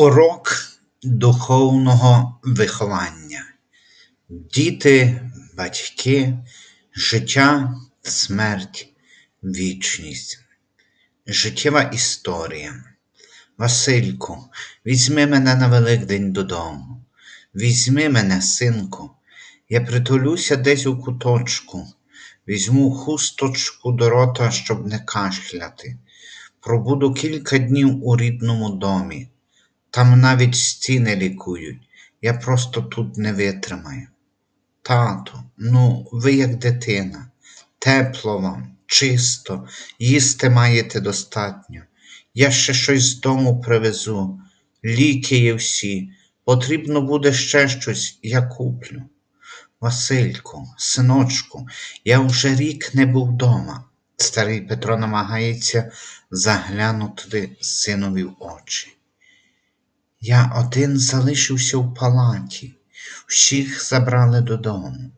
Урок духовного виховання. Діти, батьки, життя, смерть, вічність. Життєва історія. Васильку, візьми мене на Великдень додому. Візьми мене, синку, я притулюся десь у куточку, візьму хусточку до рота, щоб не кашляти. Пробуду кілька днів у рідному домі. Там навіть стіни лікують, я просто тут не витримаю. Тату, ну, ви як дитина, тепло вам, чисто, їсти маєте достатньо. Я ще щось з дому привезу, ліки є всі, потрібно буде ще щось, я куплю. Васильку, синочку, я вже рік не був вдома. Старий Петро намагається заглянути синові в очі. Я один залишився в палаті, всіх забрали додому.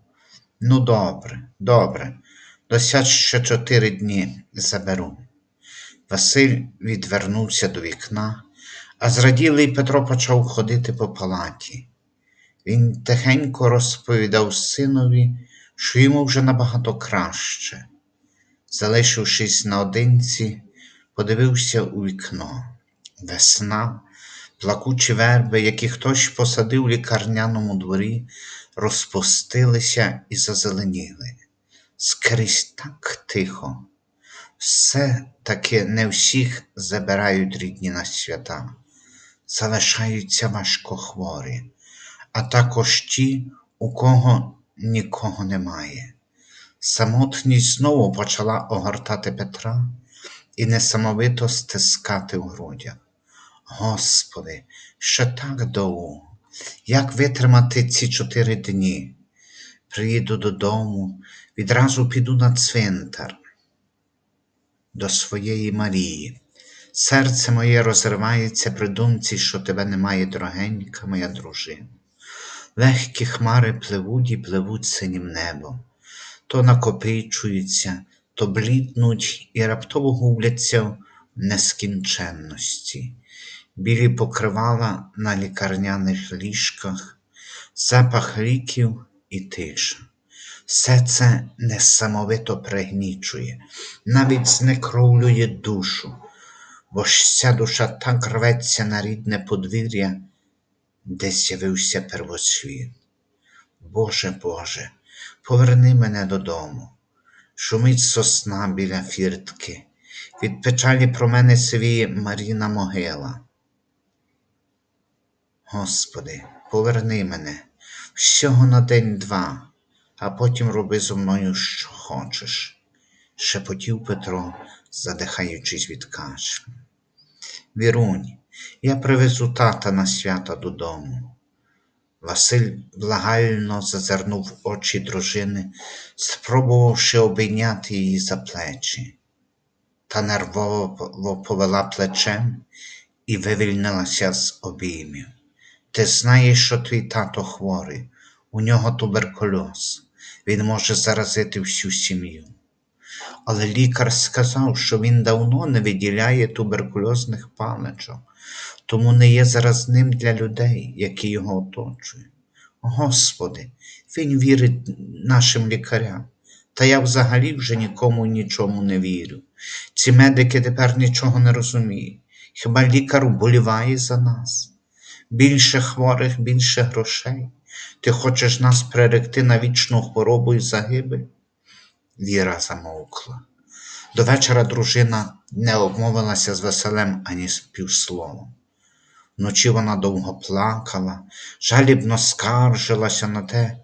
Ну, добре, добре, досять ще чотири дні заберу. Василь відвернувся до вікна, а зраділий Петро почав ходити по палаті. Він тихенько розповідав синові, що йому вже набагато краще. Залишившись наодинці, подивився у вікно. Весна, плакучі верби, які хтось посадив у лікарняному дворі, розпустилися і зазеленіли. Скрізь так тихо. Все таки не всіх забирають рідні на свята, залишаються важкохворі, а також ті, у кого нікого немає. Самотність знову почала огортати Петра і несамовито стискати в грудях. Господи, ще так довго, як витримати ці чотири дні? Приїду додому, відразу піду на цвинтар до своєї Марії. Серце моє розривається при думці, що тебе немає, дорогенька моя дружина. Легкі хмари пливуть і пливуть синім небом, то накопичуються, то бліднуть і раптово губляться в нескінченності білі покривала на лікарняних ліжках, запах ліків і тиша. Все це несамовито пригнічує, навіть знекровлює душу, бо ж ця душа так рветься на рідне подвір'я, де з'явився первосвіт. Боже Боже, поверни мене додому, шумить сосна біля фіртки, від печалі про мене свіє Маріна могила. Господи, поверни мене всього на день-два, а потім роби зо мною, що хочеш, шепотів Петро, задихаючись від кашлю. Вірунь, я привезу тата на свята додому. Василь благально зазирнув очі дружини, спробувавши обійняти її за плечі, та нервово повела плечем і вивільнилася з обіймів. Ти знаєш, що твій тато хворий, у нього туберкульоз, він може заразити всю сім'ю. Але лікар сказав, що він давно не виділяє туберкульозних паличок, тому не є заразним для людей, які його оточують. Господи, він вірить нашим лікарям, та я взагалі вже нікому нічому не вірю. Ці медики тепер нічого не розуміють. Хіба лікар уболіває за нас? Більше хворих, більше грошей. Ти хочеш нас приректи на вічну хворобу і загибель? Віра замовкла. До вечора дружина не обмовилася з Василем ані з півсловом. Вночі вона довго плакала, жалібно скаржилася на те,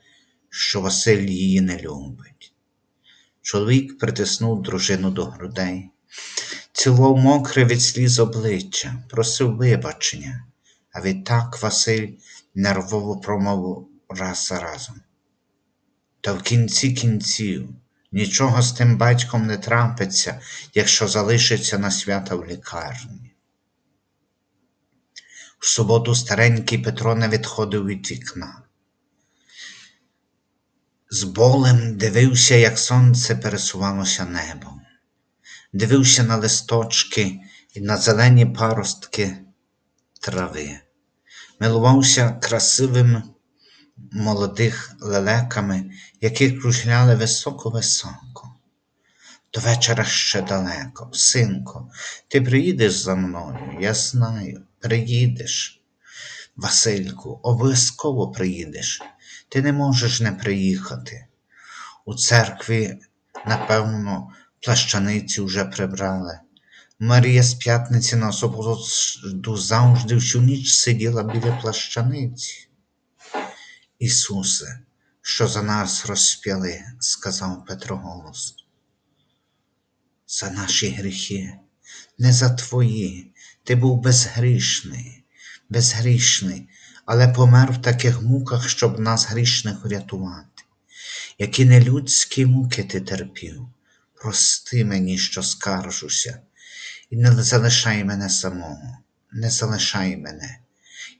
що Василь її не любить. Чоловік притиснув дружину до грудей, цілував мокре від сліз обличчя, просив вибачення. А відтак Василь нервово промовив раз за разом. Та в кінці кінців нічого з тим батьком не трапиться, якщо залишиться на свята в лікарні. В суботу старенький Петро не відходив від вікна. З болем дивився, як сонце пересувалося небом, дивився на листочки і на зелені паростки трави. Милувався красивими молодих лелеками, які кружляли високо-високо. До вечора ще далеко, синко, ти приїдеш за мною, я знаю, приїдеш. Васильку, обов'язково приїдеш. Ти не можеш не приїхати. У церкві, напевно, плащаниці вже прибрали. Марія з п'ятниці на суботу завжди всю ніч сиділа біля плащаниці. Ісусе, що за нас розп'яли, сказав Петро голосно. За наші гріхи, не за твої. Ти був безгрішний, безгрішний, але помер в таких муках, щоб нас грішних врятувати. Які нелюдські муки ти терпів, прости мені, що скаржуся, і не залишай мене самого, не залишай мене.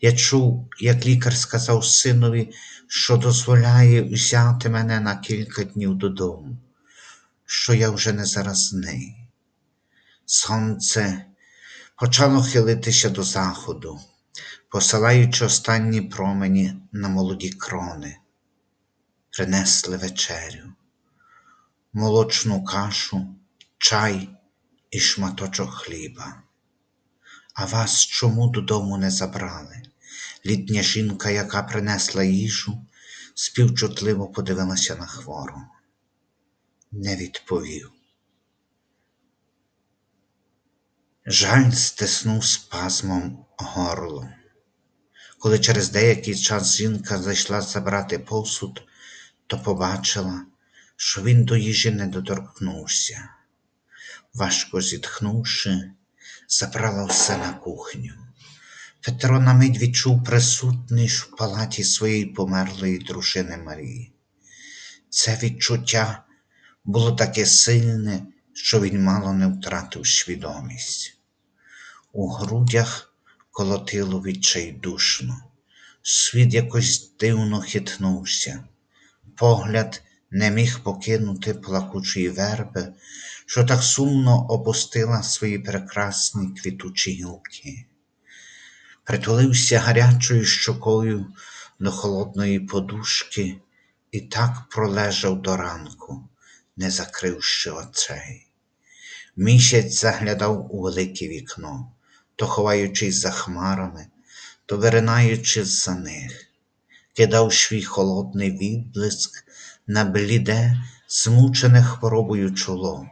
Я чув, як лікар сказав синові, що дозволяє взяти мене на кілька днів додому, що я вже не заразний. Сонце почало хилитися до заходу, посилаючи останні промені на молоді крони, принесли вечерю, молочну кашу, чай і шматочок хліба. А вас чому додому не забрали? Літня жінка, яка принесла їжу, співчутливо подивилася на хвору, не відповів. Жаль стиснув спазмом горло. Коли через деякий час жінка зайшла забрати посуд, то побачила, що він до їжі не доторкнувся. Важко зітхнувши, забрала все на кухню. Петро на мить відчув присутність в палаті своєї померлої дружини Марії. Це відчуття було таке сильне, що він мало не втратив свідомість. У грудях колотило відчайдушно, світ якось дивно хитнувся, погляд не міг покинути плакучої верби, що так сумно опустила свої прекрасні квітучі гілки. Притулився гарячою щокою до холодної подушки і так пролежав до ранку, не закривши очей. Місяць заглядав у велике вікно то ховаючись за хмарами, то виринаючи за них, кидав свій холодний відблиск на бліде, змучене хворобою чоло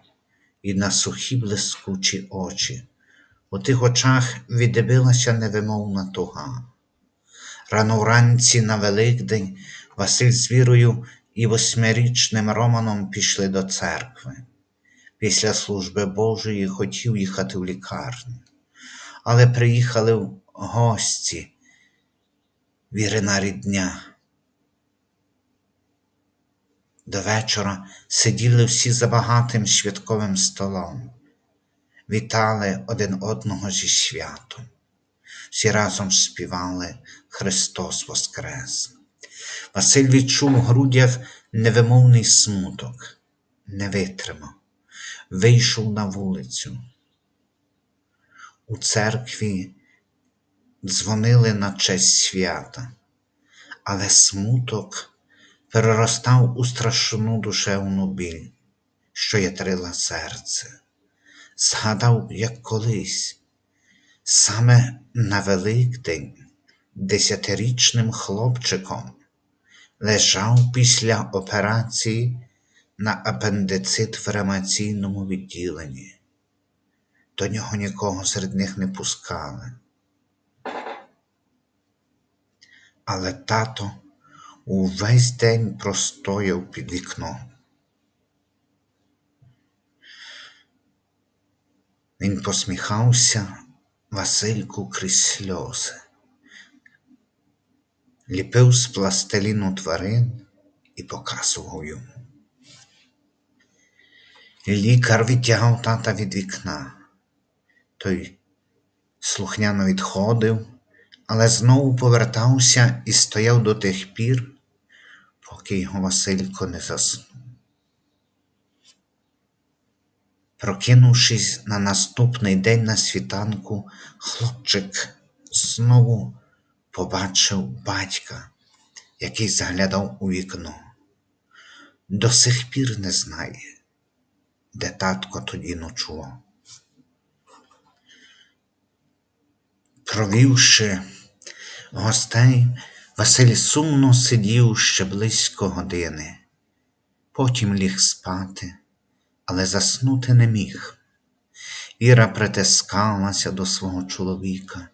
і на сухі блискучі очі. У тих очах віддивилася невимовна туга. Рано вранці на Великдень Василь з вірою і восьмирічним Романом пішли до церкви. Після служби Божої хотів їхати в лікарню але приїхали в гості вірина рідня. До вечора сиділи всі за багатим святковим столом, вітали один одного зі святом, всі разом співали Христос Воскрес. Василь відчув у невимовний смуток, не витримав, вийшов на вулицю у церкві дзвонили на честь свята, але смуток переростав у страшну душевну біль, що ятрила серце. Згадав, як колись, саме на Великдень десятирічним хлопчиком лежав після операції на апендицит в ремаційному відділенні. До нього нікого серед них не пускали. Але тато увесь день простояв під вікном. Він посміхався Васильку крізь сльози, ліпив з пластиліну тварин і показував йому. Лікар відтягав тата від вікна. Той слухняно відходив, але знову повертався і стояв до тих пір, поки його Василько не заснув. Прокинувшись на наступний день на світанку, хлопчик знову побачив батька, який заглядав у вікно. До сих пір не знає, де татко тоді ночував. Провівши гостей, Василь сумно сидів ще близько години. Потім ліг спати, але заснути не міг. Іра притискалася до свого чоловіка,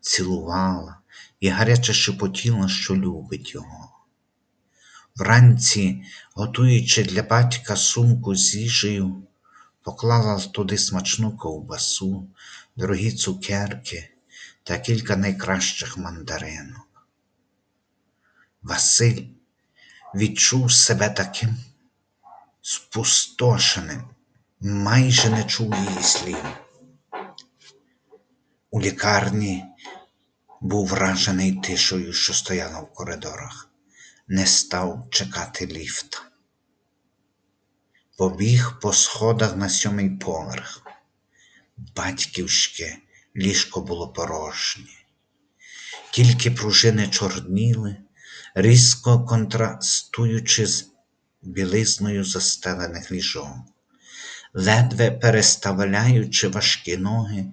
цілувала і гаряче шепотіла, що любить його. Вранці, готуючи для батька сумку з їжею, поклала туди смачну ковбасу, дорогі цукерки та кілька найкращих мандаринок. Василь відчув себе таким спустошеним, майже не чув її слів. У лікарні був вражений тишою, що стояла в коридорах, не став чекати ліфта. Побіг по сходах на сьомий поверх. Батьківське ліжко було порожнє, тільки пружини чорніли, різко контрастуючи з білизною застелених ліжок. Ледве переставляючи важкі ноги,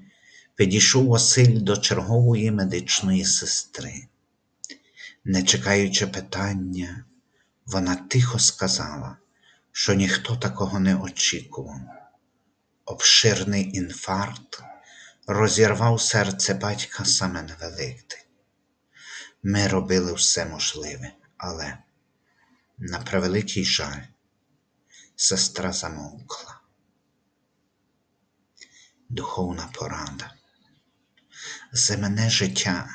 підійшов Василь до чергової медичної сестри. Не чекаючи питання, вона тихо сказала, що ніхто такого не очікував. Обширний інфаркт розірвав серце батька саме на. Ми робили все можливе, але, на превеликий жаль, сестра замовкла. Духовна порада. Земне життя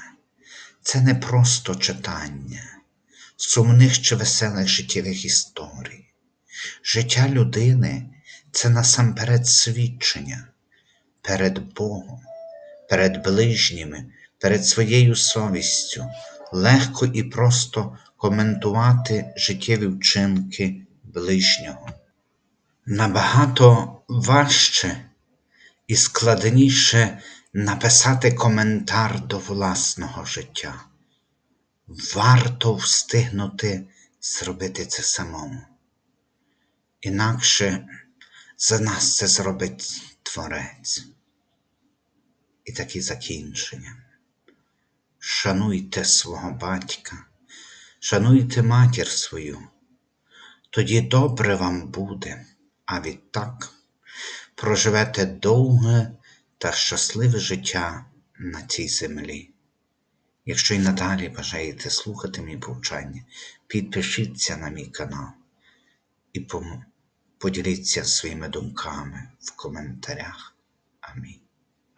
це не просто читання сумних чи веселих життєвих історій. Життя людини це насамперед свідчення перед Богом, перед ближніми, перед своєю совістю, легко і просто коментувати життєві вчинки ближнього. Набагато важче і складніше написати коментар до власного життя. Варто встигнути зробити це самому. Інакше за нас це зробить Творець. І такі закінчення. Шануйте свого батька, шануйте матір свою, тоді добре вам буде, а відтак проживете довге та щасливе життя на цій землі. Якщо й надалі бажаєте слухати мій повчання, підпишіться на мій канал і поділіться своїми думками в коментарях. Амінь.